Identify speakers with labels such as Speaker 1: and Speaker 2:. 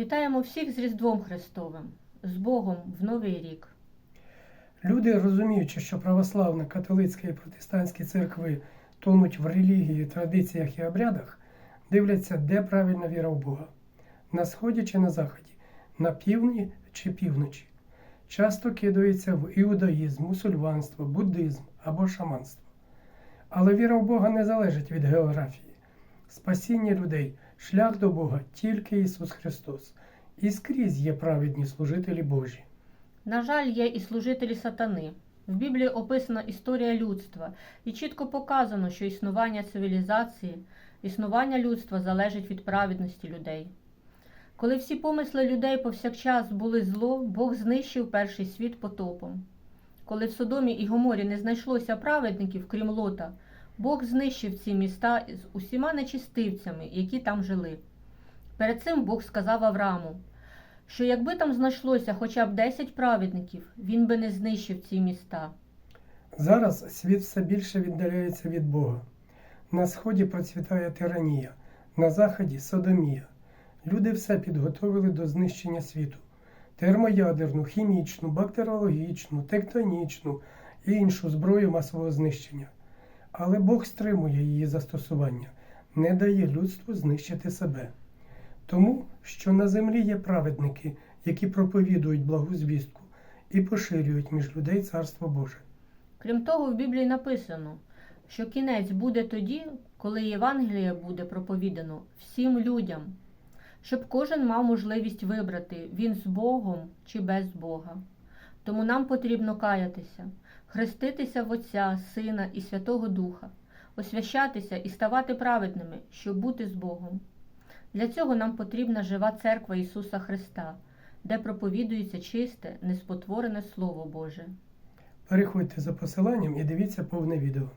Speaker 1: Вітаємо всіх з Різдвом Христовим, з Богом в Новий рік.
Speaker 2: Люди, розуміючи, що православна, католицька і протестантські церкви тонуть в релігії, традиціях і обрядах, дивляться, де правильна віра в Бога на сході чи на заході, на півдні чи півночі. Часто кидаються в іудаїзм, мусульманство, буддизм або шаманство. Але віра в Бога не залежить від географії. Спасіння людей, шлях до Бога тільки Ісус Христос. І скрізь є праведні служителі Божі.
Speaker 1: На жаль, є і служителі сатани. В Біблії описана історія людства і чітко показано, що існування цивілізації, існування людства залежить від праведності людей. Коли всі помисли людей повсякчас були зло, Бог знищив перший світ потопом. Коли в Содомі і Гоморі не знайшлося праведників, крім Лота, Бог знищив ці міста з усіма нечистивцями, які там жили. Перед цим Бог сказав Аврааму, що якби там знайшлося хоча б 10 праведників, він би не знищив ці міста.
Speaker 2: Зараз світ все більше віддаляється від Бога. На сході процвітає тиранія, на заході содомія. Люди все підготовили до знищення світу: термоядерну, хімічну, бактеріологічну, тектонічну і іншу зброю масового знищення. Але Бог стримує її застосування, не дає людству знищити себе. Тому, що на землі є праведники, які проповідують благу звістку і поширюють між людей Царство Боже.
Speaker 1: Крім того, в Біблії написано, що кінець буде тоді, коли Євангеліє буде проповідано всім людям, щоб кожен мав можливість вибрати, він з Богом чи без Бога. Тому нам потрібно каятися, хреститися в Отця, Сина і Святого Духа, освящатися і ставати праведними, щоб бути з Богом. Для цього нам потрібна жива церква Ісуса Христа, де проповідується чисте, неспотворене Слово Боже.
Speaker 2: Переходьте за посиланням і дивіться повне відео.